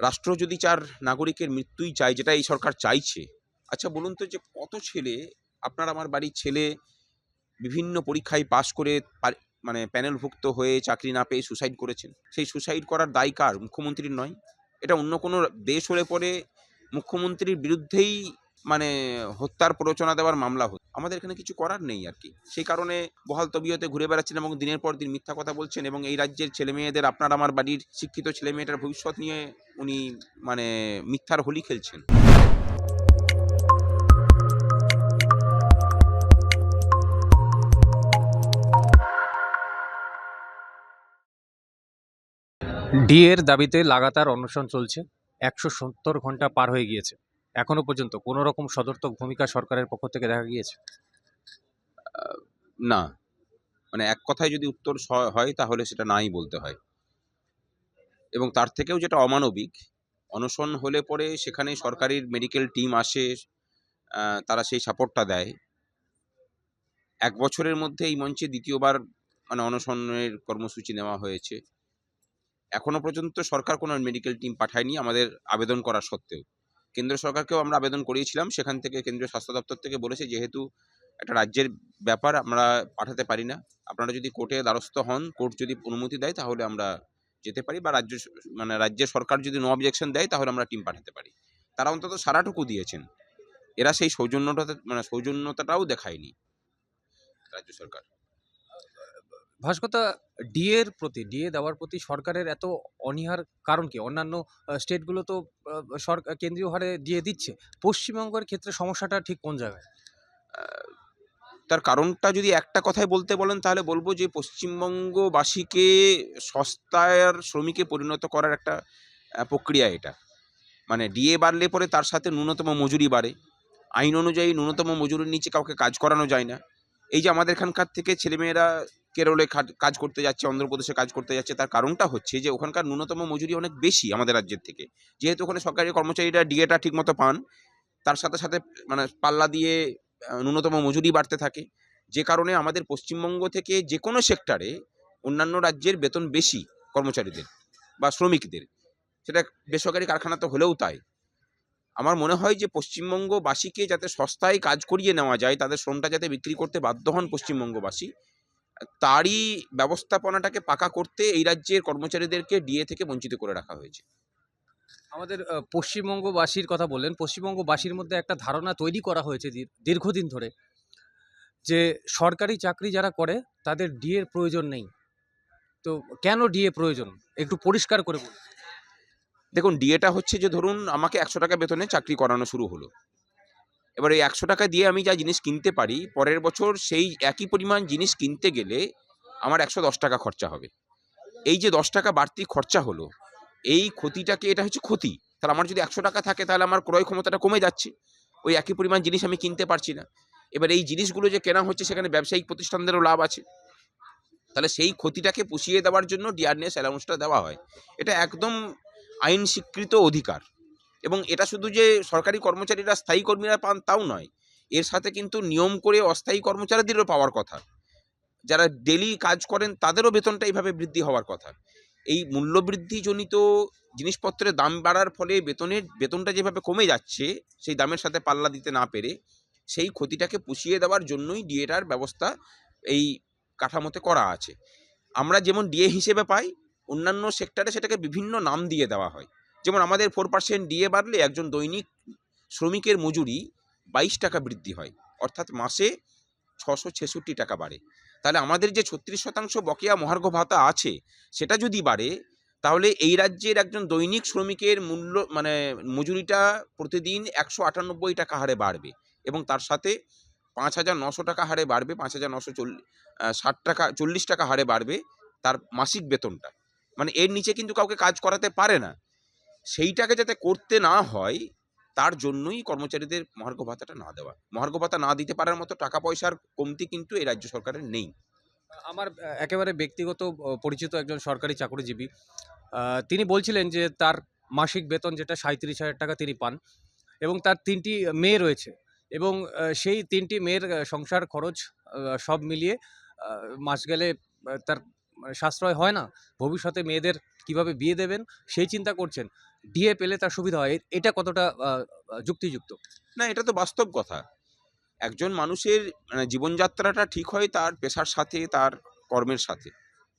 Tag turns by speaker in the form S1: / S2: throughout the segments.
S1: রাষ্ট্র যদি চার নাগরিকের মৃত্যুই চায়, যেটা এই সরকার চাইছে আচ্ছা বলুন তো যে কত ছেলে, আপনার আমার বাড়ির ছেলে বিভিন্ন পরীক্ষায় পাশ করে মানে প্যানেলভুক্ত হয়ে চাকরি না পেয়ে সুসাইড করেছেন? সেই সুসাইড করার দায় কার? মুখ্যমন্ত্রীর নয়? এটা অন্য কোনো দেশ হলে পরে মুখ্যমন্ত্রীর বিরুদ্ধেই মানে হত্যার প্ররোচনা দেওয়ার মামলা হতো আমাদের এখানে কিছু করার নেই আর কি। সেই কারণে বহাল তবিয়তে ঘুরে বেড়াচ্ছেন এবং দিনের পর দিন মিথ্যা কথা বলছেন এবং এই রাজ্যের ছেলে মেয়েদের আপনার আমার বাড়ির শিক্ষিত ছেলে মেয়েটার ভবিষ্যৎ নিয়ে উনি মানে মিথ্যার হোলি খেলছেন।
S2: ডিএর দাবিতে লাগাতার অনশন চলছে। একশো সত্তর ঘণ্টা পার হয়ে গিয়েছে। এখনও পর্যন্ত কোনো রকম সদর্থক ভূমিকা সরকারের পক্ষ থেকে দেখা গিয়েছে?
S1: না। মানে এক কথায় যদি উত্তর হয় তাহলে সেটা নাই বলতে হয়। এবং তার থেকেও যেটা অমানবিক, অনশন হলে পরে সেখানে সরকারির মেডিকেল টিম আসে তারা সেই সাপোর্টটা দেয়। এক বছরের মধ্যে এই মঞ্চে দ্বিতীয়বার মানে অনশনের কর্মসূচি নেওয়া হয়েছে। এখনও পর্যন্ত সরকার কোনো মেডিকেল টিম পাঠায়নি, আমাদের আবেদন করা সত্ত্বেও। কেন্দ্র সরকারকেও আমরা আবেদন করিয়েছিলাম। সেখান থেকে কেন্দ্রীয় স্বাস্থ্য দপ্তর থেকে বলেছে, যেহেতু একটা রাজ্যের ব্যাপার আমরা পাঠাতে পারি না, আপনারা যদি কোর্টে দ্বারস্থ হন, কোর্ট যদি অনুমতি দেয়, তাহলে আমরা যেতে পারি বা রাজ্য মানে রাজ্যের সরকার যদি নো অবজেকশন দেয়, তাহলে আমরা টিম পাঠাতে পারি। তারা অন্তত সারাটুকু দিয়েছেন। এরা সেই সৌজন্যটা মানে সৌজন্যতাটাও দেখায়নি রাজ্য সরকার।
S2: ভাস্কতা ডিএর প্রতি ডিএ দেওয়ার প্রতি সরকারের এত অনীহার কারণ কি? অন্যান্য স্টেটগুলো তো সরকার কেন্দ্রীয় হারে দিয়ে দিচ্ছে। পশ্চিমবঙ্গের ক্ষেত্রে সমস্যাটা ঠিক কোন জায়গায়?
S1: তার কারণটা যদি একটা কথায় বলতে বলেন, তাহলে বলব যে পশ্চিমবঙ্গবাসীকে সস্তার শ্রমিকে পরিণত করার একটা প্রক্রিয়া এটা। মানে ডিএ বাড়লে পরে তার সাথে ন্যূনতম মজুরি বাড়ে। আইন অনুযায়ী ন্যূনতম মজুরির নিচে কাউকে কাজ করানো যায় না। এই যে আমাদের এখানকার থেকে ছেলেমেয়েরা কেরলে কাজ করতে যাচ্ছে, অন্ধ্রপ্রদেশে কাজ করতে যাচ্ছে, তার কারণটা হচ্ছে যে ওখানকার ন্যূনতম মজুরি অনেক বেশি আমাদের রাজ্যের থেকে। যেহেতু ওখানে সরকারি কর্মচারীরা ডিএটা ঠিকমতো পান, তার সাথে সাথে মানে পাল্লা দিয়ে ন্যূনতম মজুরি বাড়তে থাকে। যে কারণে আমাদের পশ্চিমবঙ্গ থেকে যে কোনো সেক্টরে অন্যান্য রাজ্যের বেতন বেশি কর্মচারীদের বা শ্রমিকদের। সেটা বেসরকারি কারখানা তো হলেও তাই। আমার মনে হয় যে পশ্চিমবঙ্গবাসীকে যাতে সস্তায় কাজ করিয়ে নেওয়া যায়, তাদের শ্রমটা যাতে বিক্রি করতে বাধ্য হন পশ্চিমবঙ্গবাসী তারই ব্যবস্থাপনাটাকে পাকা করতে এই রাজ্যের কর্মচারীদেরকে ডিএ থেকে বঞ্চিত করে রাখা হয়েছে।
S2: আমাদের পশ্চিমবঙ্গবাসীর কথা বললেন পশ্চিমবঙ্গবাসীর মধ্যে একটা ধারণা তৈরি করা হয়েছে দীর- দীর্ঘদিন ধরে যে সরকারি চাকরি যারা করে তাদের ডিএর প্রয়োজন নেই। তো কেন ডিএ প্রয়োজন? একটু পরিষ্কার করে বলুন।
S1: দেখুন ডিএটা হচ্ছে যে ধরুন আমাকে একশো টাকা বেতনে চাকরি করানো শুরু হলো। এবার এই একশো টাকা দিয়ে আমি যা জিনিস কিনতে পারি, পরের বছর সেই একই পরিমাণ জিনিস কিনতে গেলে আমার একশো দশ টাকা খরচা হবে। এই যে দশ টাকা বাড়তি খরচা হলো, এই ক্ষতিটাকে এটা হচ্ছে ক্ষতি। তাহলে আমার যদি একশো টাকা থাকে তাহলে আমার ক্রয় ক্ষমতাটা কমে যাচ্ছে। ওই একই পরিমাণ জিনিস আমি কিনতে পারছি না। এবার এই জিনিসগুলো যে কেনা হচ্ছে সেখানে ব্যবসায়িক প্রতিষ্ঠানদেরও লাভ আছে। তাহলে সেই ক্ষতিটাকে পুষিয়ে দেওয়ার জন্য ডিআরএস অ্যালাউন্সটা দেওয়া হয়। এটা একদম আইন স্বীকৃত অধিকার। এবং এটা শুধু যে সরকারি কর্মচারীরা স্থায়ী কর্মীরা পান তাও নয়, এর সাথে কিন্তু নিয়ম করে অস্থায়ী কর্মচারীদেরও পাওয়ার কথা। যারা ডেলি কাজ করেন তাদেরও বেতনটা এইভাবে বৃদ্ধি হওয়ার কথা। এই মূল্যবৃদ্ধিজনিত জিনিসপত্রের দাম বাড়ার ফলে বেতনের, বেতনটা যেভাবে কমে যাচ্ছে, সেই দামের সাথে পাল্লা দিতে না পেরে সেই ক্ষতিটাকে পুষিয়ে দেওয়ার জন্যই ডিএটার ব্যবস্থা এই কাঠামোতে করা আছে। আমরা যেমন ডিএ হিসেবে পাই, অন্যান্য সেক্টরে সেটাকে বিভিন্ন নাম দিয়ে দেওয়া হয়। যেমন আমাদের ফোর পার্সেন্ট ডিএ বাড়লে একজন দৈনিক শ্রমিকের মজুরি বাইশ টাকা বৃদ্ধি হয়, অর্থাৎ মাসে ছশো ছেষট্টি টাকা বাড়ে। তাহলে আমাদের যে ছত্রিশ শতাংশ বকেয়া মহার্ঘ ভাতা আছে, সেটা যদি বাড়ে, তাহলে এই রাজ্যের একজন দৈনিক শ্রমিকের মূল্য মানে মজুরিটা প্রতিদিন একশো আটানব্বই টাকা হারে বাড়বে এবং তার সাথে পাঁচ হাজার নশো টাকা হারে বাড়বে, পাঁচ হাজার নশো চল্লিশ ষাট টাকা, চল্লিশ টাকা হারে বাড়বে তার মাসিক বেতনটা। মানে এর নিচে কিন্তু কাউকে কাজ করাতে পারে না। সেইটাকে যাতে করতে না হয়, তার জন্যই কর্মচারীদের মহার্ঘ ভাতাটা না দেওয়া। মহার্ঘ ভাতা না দিতে পারার মতো টাকা পয়সার কমতি কিন্তু এই রাজ্য সরকারের নেই।
S2: আমার একেবারে ব্যক্তিগত পরিচিত একজন সরকারি চাকরিজীবী তিনি বলছিলেন যে তার মাসিক বেতন যেটা সাঁত্রিশ হাজার টাকা তিনি পান এবং তার তিনটি মেয়ে রয়েছে এবং সেই তিনটি মেয়ের সংসার খরচ সব মিলিয়ে মাস গেলে তার মানে সাশ্রয় হয় না। ভবিষ্যতে মেয়েদের কীভাবে বিয়ে দেবেন, সেই চিন্তা করছেন। ডিএ পেলে তার সুবিধা হয়। এটা কতটা যুক্তিযুক্ত?
S1: না, এটা তো বাস্তব কথা। একজন মানুষের মানে জীবনযাত্রাটা ঠিক হয় তার পেশার সাথে, তার কর্মের সাথে।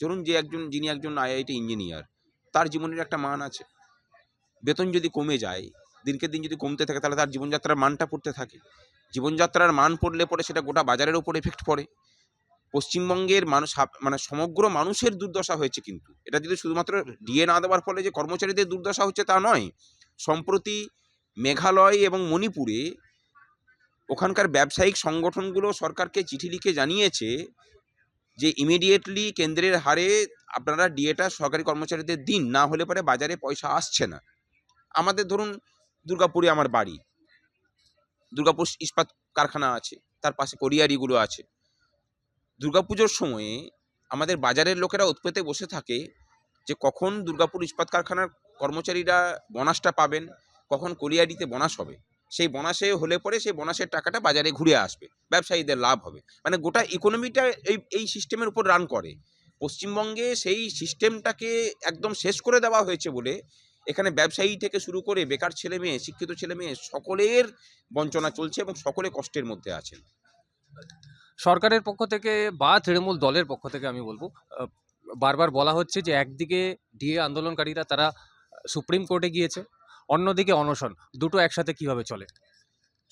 S1: ধরুন যে একজন, যিনি একজন আইআইটি ইঞ্জিনিয়ার, তার জীবনের একটা মান আছে। বেতন যদি কমে যায়, দিনকে দিন যদি কমতে থাকে, তাহলে তার জীবনযাত্রার মানটা পড়তে থাকে। জীবনযাত্রার মান পড়লে পরে সেটা গোটা বাজারের ওপর এফেক্ট পড়ে। পশ্চিমবঙ্গের মানুষ মানে সমগ্র মানুষের দুর্দশা হয়েছে কিন্তু। এটা যদি শুধুমাত্র ডিএ না দেওয়ার ফলে যে কর্মচারীদের দুর্দশা হচ্ছে তা নয় সম্প্রতি মেঘালয় এবং মণিপুরে ওখানকার ব্যবসায়িক সংগঠনগুলো সরকারকে চিঠি লিখে জানিয়েছে যে ইমিডিয়েটলি কেন্দ্রের হারে আপনারা ডিএটা সরকারি কর্মচারীদের দিন না হলে পরে বাজারে পয়সা আসছে না। আমাদের ধরুন দুর্গাপুরে আমার বাড়ি দুর্গাপুর ইস্পাত কারখানা আছে তার পাশে কোরিয়ারিগুলো আছে। দুর্গাপুজোর সময়ে আমাদের বাজারের লোকেরা উৎপেতে বসে থাকে যে কখন দুর্গাপুর ইস্পাত কারখানার কর্মচারীরা বোনাসটা পাবেন, কখন কোরিয়ারিতে বোনাস হবে। সেই বোনাসে হলে পরে সেই বোনাসের টাকাটা বাজারে ঘুরে আসবে, ব্যবসায়ীদের লাভ হবে। মানে গোটা ইকোনমিটা এই এই সিস্টেমের উপর রান করে। পশ্চিমবঙ্গে সেই সিস্টেমটাকে একদম শেষ করে দেওয়া হয়েছে বলে এখানে ব্যবসায়ী থেকে শুরু করে বেকার ছেলে মেয়ে, শিক্ষিত ছেলে মেয়ে সকলের বঞ্চনা চলছে এবং সকলে কষ্টের মধ্যে আছেন।
S2: সরকারের পক্ষ থেকে বা তৃণমূল দলের পক্ষ থেকে আমি বলব বারবার বলা হচ্ছে যে একদিকে ডিএ আন্দোলনকারীরা তারা সুপ্রিম কোর্টে গিয়েছে, অন্যদিকে অনশন, দুটো একসাথে কীভাবে চলে?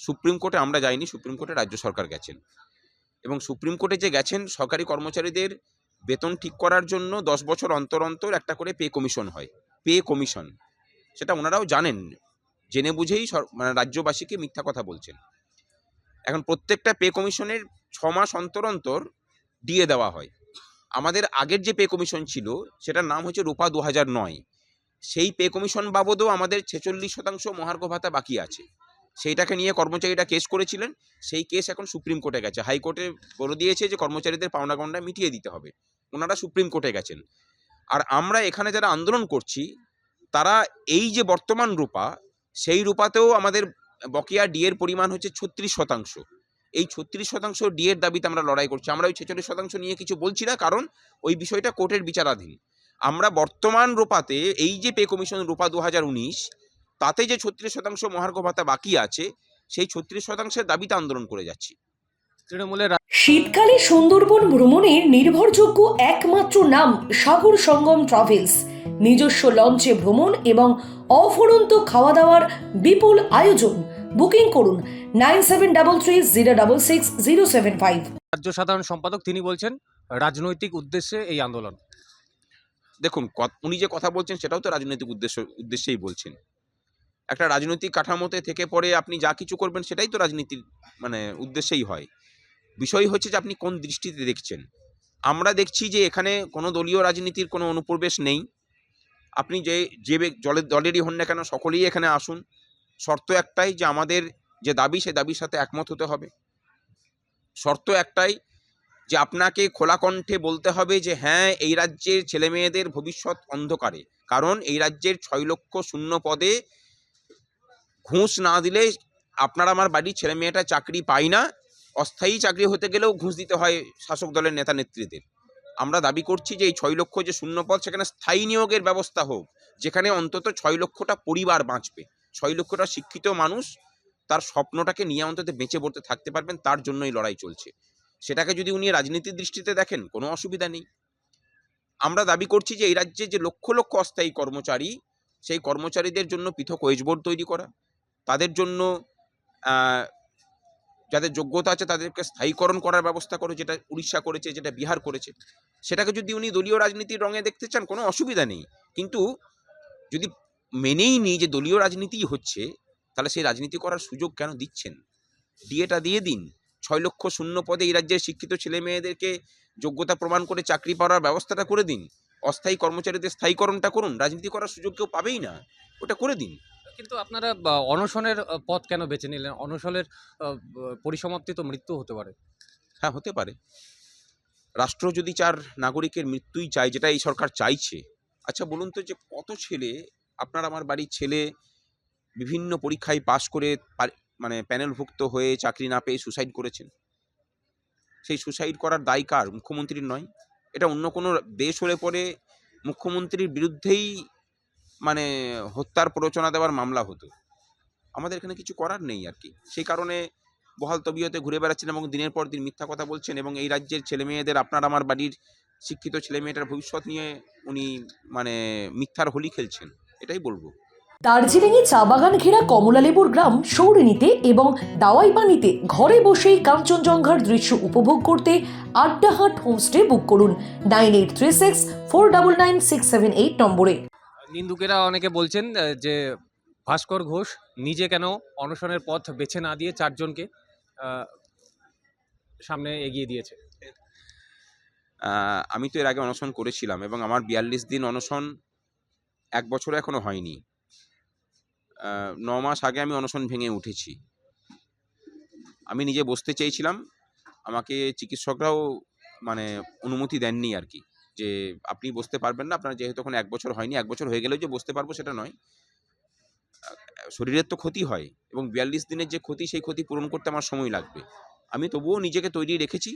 S1: সুপ্রিম কোর্টে আমরা যাইনি, সুপ্রিম কোর্টে রাজ্য সরকার গেছেন। এবং সুপ্রিম কোর্টে যে গেছেন, সরকারি কর্মচারীদের বেতন ঠিক করার জন্য দশ বছর অন্তর অন্তর একটা করে পে কমিশন হয়, পে কমিশন। সেটা ওনারাও জানেন, জেনে বুঝেই মানে রাজ্যবাসীকে মিথ্যা কথা বলছেন। এখন প্রত্যেকটা পে কমিশনের ছ মাস অন্তর অন্তর দিয়ে দেওয়া হয়। আমাদের আগের যে পে কমিশন ছিল, সেটার নাম হচ্ছে রূপা দু হাজার নয়। সেই পে কমিশন বাবদও আমাদের ছেচল্লিশ শতাংশ মহার্ঘ ভাতা বাকি আছে। সেইটাকে নিয়ে কর্মচারীরা কেস করেছিলেন। সেই কেস এখন সুপ্রিম কোর্টে গেছে। হাইকোর্টে বলে দিয়েছে যে কর্মচারীদের পাওনা গণ্ডা মিটিয়ে দিতে হবে। ওনারা সুপ্রিম কোর্টে গেছেন। আর আমরা এখানে যারা আন্দোলন করছি, তারা এই যে বর্তমান রূপা, সেই রূপাতেও আমাদের বকেয়া ডিএর পরিমাণ হচ্ছে ছত্রিশ শতাংশ। এই ছত্রিশ শতাংশ ডিএর দাবিতে আমরা লড়াই করছি। আমরা ওই ছেচল্লিশ শতাংশ নিয়ে কিছু বলছি না কারণ ওই বিষয়টা কোর্টের বিচারাধীন। আমরা বর্তমান রূপাতে এই যে পে কমিশন রূপা দু হাজার উনিশ তাতে যে ছত্রিশ শতাংশ মহার্ঘ ভাতা বাকি আছে সেই ছত্রিশ শতাংশের দাবিতে আন্দোলন করে যাচ্ছি।
S2: তৃণমূলের
S3: শীতকালে সুন্দরবন ভ্রমণের নির্ভরযোগ্য একমাত্র নাম সাগর সঙ্গম ট্রাভেলস। নিজস্ব লঞ্চে ভ্রমণ এবং অফুরন্ত খাওয়া দাওয়ার বিপুল আয়োজন। বুকিং করুন nine seven double three zero double six zero seven five.
S2: রাজ্য সাধারণ সম্পাদক তিনি বলছেন রাজনৈতিক উদ্দেশ্যে এই আন্দোলন।
S1: দেখুন উনি যে কথা বলছেন সেটাও তো রাজনৈতিক উদ্দেশ্য উদ্দেশ্যেই বলছেন। একটা রাজনৈতিক কাঠামোতে থেকে পরে আপনি যা কিছু করবেন সেটাই তো রাজনীতির মানে উদ্দেশ্যেই হয়। বিষয় হচ্ছে যে আপনি কোন দৃষ্টিতে দেখছেন। আমরা দেখছি যে এখানে কোনো দলীয় রাজনীতির কোনো অনুপ্রবেশ নেই। আপনি যে যে জলের দলেরই হন না কেন সকলেই এখানে আসুন। শর্ত একটাই যে আমাদের যে দাবি, সে দাবির সাথে একমত হতে হবে। শর্ত একটাই যে আপনাকে খোলা কণ্ঠে বলতে হবে যে হ্যাঁ এই রাজ্যের ছেলে মেয়েদের ভবিষ্যৎ অন্ধকারে। কারণ এই রাজ্যের ছয় লক্ষ শূন্য পদে ঘুষ না দিলে আপনার আমার বাড়ির ছেলে মেয়েটা চাকরি পায় না। অস্থায়ী চাকরি হতে গেলেও ঘুষ দিতে হয় শাসক দলের নেতা নেত্রীদের। আমরা দাবি করছি যে, এই ছয় লক্ষ যে শূন্য পদ, সেখানে স্থায়ী নিয়োগের ব্যবস্থা হোক, যেখানে অন্তত ছয় লক্ষটা পরিবার বাঁচবে। ছয় লক্ষটা শিক্ষিত মানুষ তার স্বপ্নটাকে নিয়ে অন্তত বেঁচে পড়তে থাকতে পারবেন, তার জন্যই লড়াই চলছে। সেটাকে যদি উনি রাজনীতির দৃষ্টিতে দেখেন, কোনো অসুবিধা নেই। আমরা দাবি করছি যে এই রাজ্যে যে লক্ষ লক্ষ অস্থায়ী কর্মচারী, সেই কর্মচারীদের জন্য পৃথক ওয়েজ বোর্ড তৈরি করা, তাদের জন্য যাদের যোগ্যতা আছে তাদেরকে স্থায়ীকরণ করার ব্যবস্থা করে, যেটা উড়িষ্যা করেছে, যেটা বিহার করেছে। সেটাকে যদি উনি দলীয় রাজনীতির রঙে দেখতে চান, কোনো অসুবিধা নেই। কিন্তু যদি মেনেই নিই যে দলীয় রাজনীতিই হচ্ছে তাহলে সেই রাজনীতি করার সুযোগ কেন দিচ্ছেন? ডিএটা দিয়ে দিন। ছয় লক্ষ শূন্য পদে এই রাজ্যের শিক্ষিত ছেলে মেয়েদেরকে যোগ্যতা প্রমাণ করে চাকরি পাওয়ার ব্যবস্থাটা করে দিন। অস্থায়ী কর্মচারীদের স্থায়ীকরণটা করুন। রাজনীতি করার সুযোগ কেউ পাবেই না। ওটা করে দিন।
S2: কিন্তু আপনারা অনশনের পথ কেন বেছে নিলেন? অনশনের পরিসমাপ্তি তো মৃত্যু হতে পারে।
S1: হ্যাঁ হতে পারে। রাষ্ট্র যদি চার নাগরিকের মৃত্যুই চায় যেটা এই সরকার চাইছে আচ্ছা বলুন তো যে কত ছেলে আপনার আমার বাড়ির ছেলে বিভিন্ন পরীক্ষায় পাশ করে মানে প্যানেলভুক্ত হয়ে চাকরি না পেয়ে সুসাইড করেছেন। সেই সুসাইড করার দায় কার? মুখ্যমন্ত্রীর নয়। এটা অন্য কোনো দেশ হলে পরে মুখ্যমন্ত্রীর বিরুদ্ধেই মানে হত্যার প্ররোচনা দেওয়ার মামলা হতো। আমাদের এখানে কিছু করার নেই আর কি। সেই কারণে বহাল তবিয়তে ঘুরে বেড়াচ্ছেন এবং দিনের পর দিন মিথ্যা কথা বলছেন এবং এই রাজ্যের ছেলে মেয়েদের আপনার আমার বাড়ির শিক্ষিত ছেলে মেয়েটার ভবিষ্যৎ নিয়ে উনি মানে মিথ্যার হোলি খেলছেন। এটাই বলব।
S3: দার্জিলিংয়ে চা বাগান ঘেরা কমলালেবুর গ্রাম সৌরিনীতে এবং দাওয়াই পানিতে ঘরে বসেই কাঞ্চনজঙ্ঘার দৃশ্য উপভোগ করতে আড্ডাহাট হোমস্টে বুক করুন nine eight three six four double nine six seven eight নম্বরে।
S2: নিন্দুকেরা অনেকে বলছেন যে ভাস্কর ঘোষ নিজে কেন অনশনের পথ বেছে না দিয়ে চারজনকে আহ, সামনে এগিয়ে দিয়েছে?
S1: আহ, আমি তো এর আগে অনশন করেছিলাম এবং আমার বিয়াল্লিশ দিন অনশন এক বছর এখনও হয়নি। ন মাস আগে আমি অনশন ভেঙে উঠেছি। আমি নিজে বসতে চেয়েছিলাম, আমাকে চিকিৎসকরাও মানে অনুমতি দেননি আর কি, যে আপনি বসতে পারবেন না, আপনার যেহেতু এখন এক বছর হয়নি, এক বছর হয়ে গেলেও যে বসতে পারব সেটা নয়। শরীরের তো ক্ষতি হয় এবং বিয়াল্লিশ দিনের যে ক্ষতি, সেই ক্ষতি পূরণ করতে আমার সময় লাগবে। আমি তবুও নিজেকে তৈরি রেখেছি।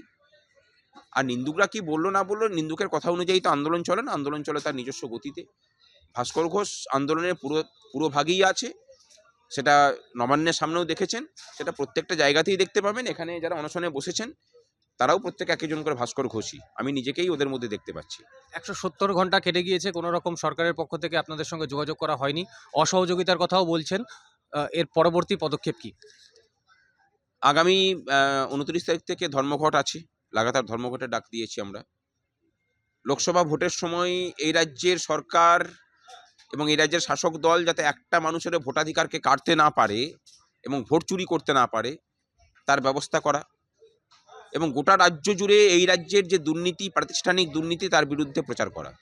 S1: আর নিন্দুকরা কি বলল না বলল, নিন্দুকের কথা অনুযায়ী তো আন্দোলন চলে না, আন্দোলন চলে তার নিজস্ব গতিতে। ভাস্কর ঘোষ আন্দোলনের পুরো পুরো ভাগেই আছে। সেটা নবান্নের সামনেও দেখেছেন। সেটা প্রত্যেকটা জায়গাতেই দেখতে পাবেন। এখানে যারা অনশনে বসেছেন তারাও প্রত্যেক একজন করে ভাস্কর ঘোষই। আমি নিজেকেই ওদের মধ্যে দেখতে পাচ্ছি।
S2: একশো সত্তর ঘণ্টা কেটে গিয়েছে। কোনো রকম সরকারের পক্ষ থেকে আপনাদের সঙ্গে যোগাযোগ করা হয়নি। অসহযোগিতার কথাও বলছেন। এর পরবর্তী পদক্ষেপ কি?
S1: আগামী উনত্রিশ তারিখ থেকে ধর্মঘট আছে। লাগাতার ধর্মঘটের ডাক দিয়েছি আমরা। লোকসভা ভোটের সময় এই রাজ্যের সরকার এবং এই রাজ্যের শাসক দল যাতে একটা মানুষের ভোটাধিকারকে কাটতে না পারে এবং ভোট চুরি করতে না পারে, তার ব্যবস্থা করা। এবং গোটা রাজ্য জুড়ে এই রাজ্যের যে দুর্নীতি, প্রাতিষ্ঠানিক দুর্নীতি, তার বিরুদ্ধে প্রচার করা।